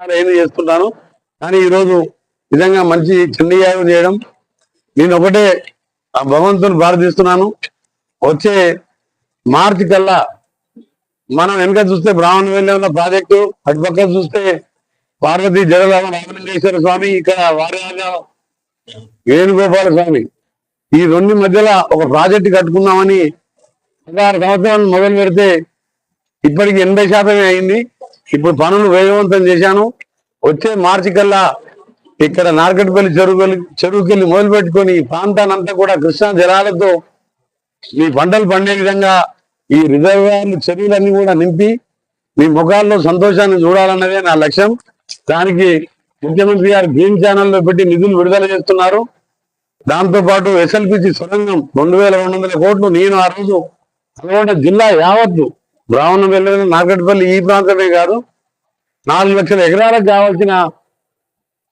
ఏం చేస్తుంటాను కానీ ఈరోజు నిజంగా మంచి చిన్నయాగం చేయడం నేను ఒకటే ఆ భగవంతుని ప్రార్థిస్తున్నాను. వచ్చే మార్చి కల్లా మనం వెనక చూస్తే బ్రాహ్మణ వెళ్ళే ఉన్న ప్రాజెక్టు అటుపక్క చూస్తే పార్వతి జగరామ రామలింగేశ్వర స్వామి ఇక్కడ వారిగా వేణుగోపాల స్వామి. ఈ రెండు మధ్యలో ఒక ప్రాజెక్టు కట్టుకుందామని పదహారు సంవత్సరాలు మొదలు పెడితే ఇప్పటికి ఎనభై శాతమే అయింది. ఇప్పుడు పనులు వేగవంతం చేశాను. వచ్చే మార్చి కల్లా ఇక్కడ నార్కట్పల్లి చెరువుకెళ్ళి చెరువుకెళ్ళి మొదలు పెట్టుకొని ఈ ప్రాంతానంతా కూడా కృష్ణా జలాలతో మీ పంటలు పండే విధంగా ఈ రిజర్వాయర్లు చెరువులన్నీ కూడా నింపి మీ ముఖాల్లో సంతోషాన్ని చూడాలన్నదే నా లక్ష్యం. దానికి ముఖ్యమంత్రి గారు గ్రీన్ ఛానల్లో పెట్టి నిధులు విడుదల చేస్తున్నారు. దాంతో పాటు ఎస్ఎల్పిసి సొరంగం రెండు వేల రెండు వందల కోట్లు నేను ఆ రోజు నల్గొండ జిల్లా యావత్తు బ్రాహ్మణం వెళ్ళిన నాగట్పల్లి ఈ ప్రాంతమే కాదు నాలుగు లక్షల ఎకరాలకు కావాల్సిన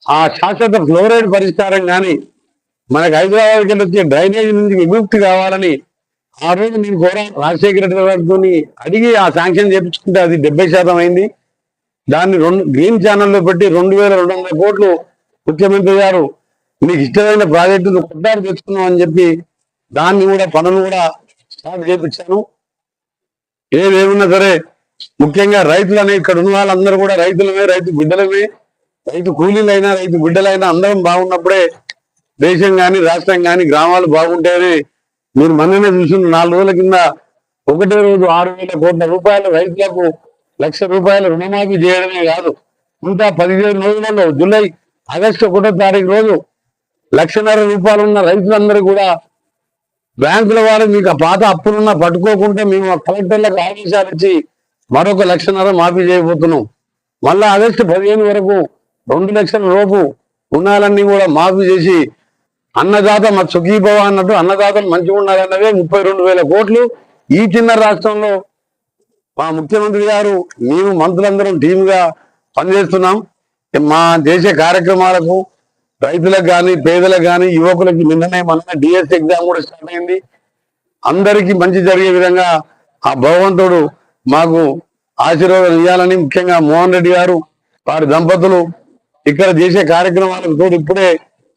ఆ శాశ్వత ఫ్లోరైడ్ పరిష్కారం కానీ మనకు హైదరాబాద్కి వెళ్ళి వచ్చే డ్రైనేజ్ నుంచి విముక్తి కావాలని ఆ రోజు నేను కూడా రాజశేఖర రెడ్డి అడిగి ఆ శాంక్షన్ చేపించుకుంటే అది డెబ్బై శాతం అయింది. దాన్ని రెండు గ్రీన్ ఛానల్లో పెట్టి రెండు వేల రెండు వందల కోట్లు ముఖ్యమంత్రి గారు మీకు ఇష్టమైన ప్రాజెక్టును కొట్టారు తెచ్చుకున్నాం అని చెప్పి దాన్ని కూడా పనులు కూడా స్టార్ట్ చేపించాను. ఏదేమున్నా సరే ముఖ్యంగా రైతులనే ఇక్కడ ఉన్న వాళ్ళందరూ కూడా రైతులమే రైతు బిడ్డలమే. రైతు కూలీలైనా రైతు బిడ్డలైనా అందరం బాగున్నప్పుడే దేశం కానీ రాష్ట్రం కానీ గ్రామాలు బాగుంటేనే మీరు మొన్ననే చూసిన నాలుగు రోజుల కింద ఒకటే రోజు ఆరు వేల కోట్ల రూపాయలు రైతులకు లక్ష రూపాయలు రుణమాఫీ చేయడమే కాదు. ఇంకా పదిహేను రోజులలో జూలై ఆగస్టు ఒకటో తారీఖు రోజు లక్షన్నర రూపాయలు ఉన్న రైతులందరూ కూడా బ్యాంకుల వారు మీకు ఆ పాత అప్పులున్నా పట్టుకోకుంటే మేము ఆ కలెక్టర్లకు ఆదేశాలు ఇచ్చి మరొక లక్షన్నర మాఫీ చేయబోతున్నాం. మళ్ళా ఆగస్టు పదిహేను వరకు రెండు లక్షల లోపు రుణాలన్నీ కూడా మాఫీ చేసి అన్నదాత మా సుఖీభవ అన్నట్టు అన్నదాతలు మంచిగా ఉండాలన్నవే ముప్పై రెండు వేల కోట్లు. ఈ చిన్న రాష్ట్రంలో మా ముఖ్యమంత్రి గారు మేము మంత్రులందరం టీమ్గా పనిచేస్తున్నాం. మా దేశ కార్యక్రమాలకు రైతులకు కానీ పేదలకు కానీ యువకులకి నిన్ననే మన డిఎస్ ఎగ్జామ్ కూడా స్టార్ట్ అయింది. అందరికీ మంచి జరిగే విధంగా ఆ భగవంతుడు మాకు ఆశీర్వాదం ఇవ్వాలని ముఖ్యంగా మోహన్ రెడ్డి గారు వారి దంపతులు ఇక్కడ చేసే కార్యక్రమాలకు తోడు ఇప్పుడే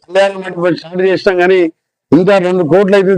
కళ్యాణ మండపం స్టార్ట్ చేసినాం కానీ ఇంకా రెండు కోట్లు అయితే